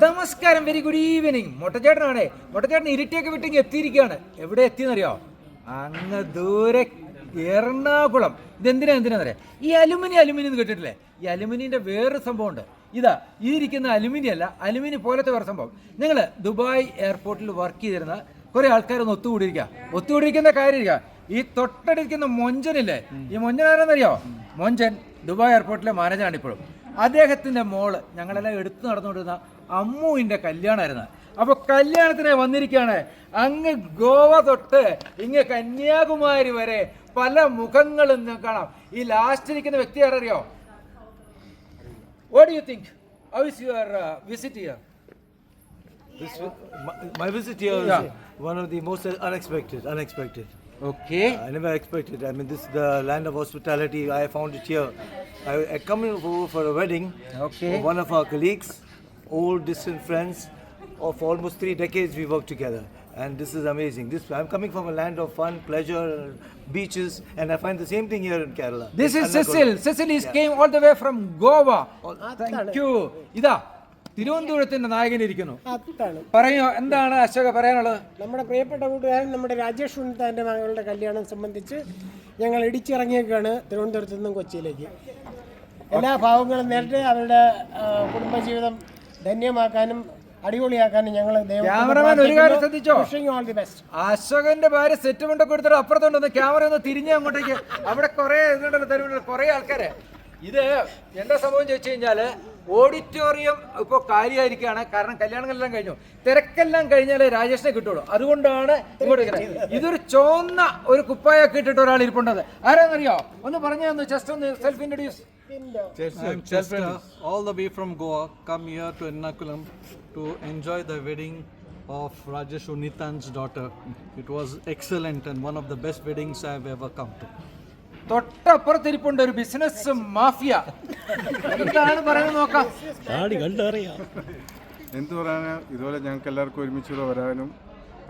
നമസ്കാരം very good evening മൊട്ടച്ചേട്ടനാണേ. മൊട്ടച്ചേട്ടൻ ഇരിട്ടിയൊക്കെ വിട്ടെങ്കിൽ എത്തിയിരിക്കുകയാണ്. എവിടെ എത്തിയെന്നറിയോ? അങ്ങ് ദൂരെ എറണാകുളം. ഇതെന്തിനാ എന്തിനാന്നറിയാം? ഈ അലുമിനി അലുമിനി എന്ന് കേട്ടിട്ടില്ലേ? ഈ അലുമിനിയുടെ വേറൊരു സംഭവമുണ്ട്. ഇതാ ഈ ഇരിക്കുന്ന അലുമിനി അല്ല അലുമിനി പോലത്തെ വേറെ സംഭവം. നിങ്ങൾ ദുബായ് എയർപോർട്ടിൽ വർക്ക് ചെയ്തിരുന്ന കുറേ ആൾക്കാരൊന്ന് ഒത്തുകൂടിയിരിക്കുക. ഒത്തുകൂടിയിരിക്കുന്ന കാര്യമില്ല ഈ തൊട്ടടിക്കുന്ന മൊഞ്ചനില്ലേ? ഈ മൊഞ്ചൻ ആരാന്നറിയോ? മൊഞ്ചൻ ദുബായ് എയർപോർട്ടിലെ മാനേജറാണ് ഇപ്പോഴും. അദ്ദേഹത്തിന്റെ മോൾ ഞങ്ങളെല്ലാം എടുത്തു നടന്നുകൊണ്ടിരുന്ന അമ്മുവിന്റെ കല്യാണമായിരുന്നു അപ്പോൾ കല്യാണത്തിന് വന്നിരിക്കുകയാണ് അങ്ങ് ഗോവ തൊട്ട് ഇങ്ങ് കന്യാകുമാരി വരെ പല മുഖങ്ങളും കാണാം ഈ ലാസ്റ്റ് ഇരിക്കുന്ന വ്യക്തി ആരറിയോ what you think how is your visit here This, my, my visit here is Yeah. one of the most unexpected. Unexpected. Okay I never expected. I mean, this is the land of hospitality. I found it here. I, I come in over for a wedding Okay. of one of our colleagues, old distant friends. Of almost three decades, we worked together, and this is amazing. This I'm coming from a land of fun, pleasure, beaches, and I find the same thing here in Kerala. This It's is unlike came all- the way from Goa. Thank you. ഇതാ തിരുവനന്തപുരത്തിന്റെ നായകനിരിക്കുന്നു അത്താണ് പറയോ എന്താണ് അശോക പറയാനുള്ളത് നമ്മുടെ പ്രിയപ്പെട്ട കൂട്ടുകാരൻ നമ്മുടെ രാജേഷ് ഉണ്ണിത്താന്റെ മകളുടെ കല്യാണം സംബന്ധിച്ച് ഞങ്ങൾ ഇടിച്ചിറങ്ങിയേക്കാണ് തിരുവനന്തപുരത്ത് നിന്നും കൊച്ചിയിലേക്ക് എല്ലാ ഭാവങ്ങളും നേരിട്ട് അവരുടെ കുടുംബജീവിതം ധന്യമാക്കാനും അടിപൊളിയാക്കാനും ഞങ്ങൾ ക്യാമറമാൻ ഒരു കാര്യം ശ്രദ്ധിച്ചോ? അശോകന്റെ ഭാര്യ സെറ്റ് കൊണ്ട് കൊടുത്തിട്ട് അപ്പുറത്തോണ്ട് ക്യാമറ ഒന്ന് തിരിഞ്ഞ് അങ്ങോട്ടേക്ക്. അവിടെ കുറെ ഇതുണ്ടല്ലോ തരുവുണ്ടല്ലോ കുറെ ആൾക്കാരെ. ഇത് എന്താ സംഭവം ചോദിച്ചു കഴിഞ്ഞാൽ ഓഡിറ്റോറിയം ഇപ്പോൾ കാര്യമായിരിക്കുകയാണ് കാരണം കല്യാണങ്ങളെല്ലാം കഴിഞ്ഞു. തിരക്കെല്ലാം കഴിഞ്ഞാലേ രാജേഷിനെ കിട്ടുള്ളൂ. അതുകൊണ്ടാണ് ഇങ്ങോട്ട്. ഇതൊരു ചോന്ന ഒരു കുപ്പായൊക്കെ ഇട്ടിട്ട് ഒരാൾ ഇരിപ്പുണ്ടത്. ആരാന്നറിയോ? ഒന്ന് പറഞ്ഞു തന്നു ജസ്റ്റ് ഒന്ന് self introduce all the way from Goa, come here to Ernakulam to enjoy the wedding of Rajesh Unitan's daughter. It was excellent and one of the best weddings I've ever come to. തൊട്ടപ്പുറത്തിരിപ്പുണ്ട് ഒരു business mafia എന്താണ് പറയുന്നത് നോക്കാം. എന്ത് പറയാനാ ഇതുപോലെ ഞങ്ങൾക്ക് എല്ലാവർക്കും ഒരുമിച്ചുകൂടെ വരാനും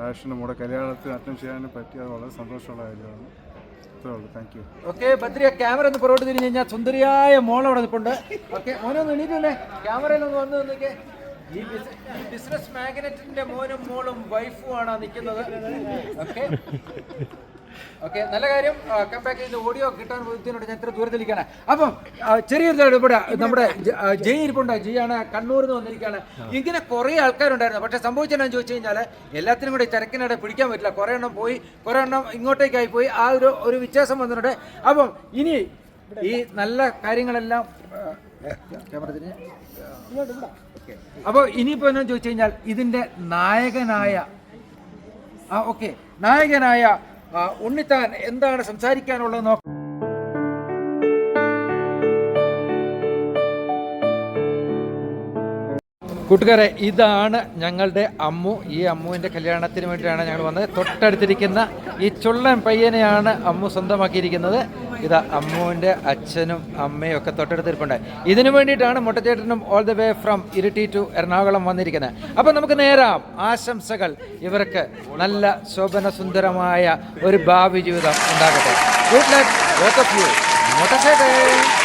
രാഷ്ട്രീയ നമ്മുടെ കല്യാണത്തിന് അറ്റൻഡ് ചെയ്യാനും പറ്റിയത് വളരെ സന്തോഷമുള്ള കാര്യമാണ്. ഇത്രേ ഉള്ളൂ. Thank you okay Badriya camera ഒന്ന് പുറകോട്ട് തിരിഞ്ഞ് കഴിഞ്ഞാൽ സുന്ദരിയായ മോൾ അവിടെ നിൽപ്പുണ്ട്. ഓക്കെ മോനൊന്ന് ഒന്ന് എണീറ്റല്ലേ ക്യാമറയിൽ ഒന്ന് വന്ന് നിന്നൊക്കെ. ഈ ഈ ബിസിനസ് മാഗ്നറ്റിന്റെ മോനും മോളും വൈഫും ആണ് നിൽക്കുന്നത്. ഓക്കെ ഓക്കെ നല്ല കാര്യം. കമ്പാക്ക് ചെയ്ത് ഓഡിയോ കിട്ടാൻ ബുദ്ധിമുട്ട് ഞാൻ ഇത്ര ദൂരത്തിരിക്കുകയാണ് അപ്പം ചെറിയൊരു ഇവിടെ നമ്മുടെ ജയ് ഇരിപ്പുണ്ട്. ജയാണ് കണ്ണൂരിൽ നിന്ന് വന്നിരിക്കുകയാണ്. ഇങ്ങനെ കുറേ ആൾക്കാരുണ്ടായിരുന്നു. പക്ഷേ സംഭവിച്ചെന്നു ചോദിച്ചു കഴിഞ്ഞാൽ എല്ലാത്തിനും കൂടി തിരക്കിനിടെ പിടിക്കാൻ പറ്റില്ല. കുറേ എണ്ണം പോയി കുറേ എണ്ണം ഇങ്ങോട്ടേക്കായി പോയി. ആ ഒരു ഒരു വ്യത്യാസം വന്നിട്ടുണ്ട്. അപ്പം ഇനി ഈ നല്ല കാര്യങ്ങളെല്ലാം അപ്പോൾ ഇനിയിപ്പോൾ എന്നാ ചോദിച്ചു കഴിഞ്ഞാൽ ഇതിന്റെ നായകനായ ആ ഓക്കെ നായകനായ ഉണ്ണിത്താൻ എന്താണ് സംസാരിക്കാനുള്ളത് നോക്കാം. കൂട്ടുകാരെ ഇതാണ് ഞങ്ങളുടെ അമ്മു. ഈ അമ്മുവിന്റെ കല്യാണത്തിന് വേണ്ടിയിട്ടാണ് ഞങ്ങൾ വന്നത്. തൊട്ടടുത്തിരിക്കുന്ന ഈ ചുള്ളൻ പയ്യനെയാണ് അമ്മു സ്വന്തമാക്കിയിരിക്കുന്നത്. ഇത് അമ്മുവിന്റെ അച്ഛനും അമ്മയും ഒക്കെ തൊട്ടടുത്തിരിപ്പുണ്ട്. ഇതിനു വേണ്ടിയിട്ടാണ് മുട്ടച്ചേട്ടനും all the way from Iritty to Ernakulam വന്നിരിക്കുന്നത്. അപ്പം നമുക്ക് നേരാം. ആശംസകൾ. ഇവർക്ക് നല്ല ശോഭന സുന്ദരമായ ഒരു ഭാവി ജീവിതം ഉണ്ടാകട്ടെ. Good luck of you മുട്ടച്ചേട്ടൻ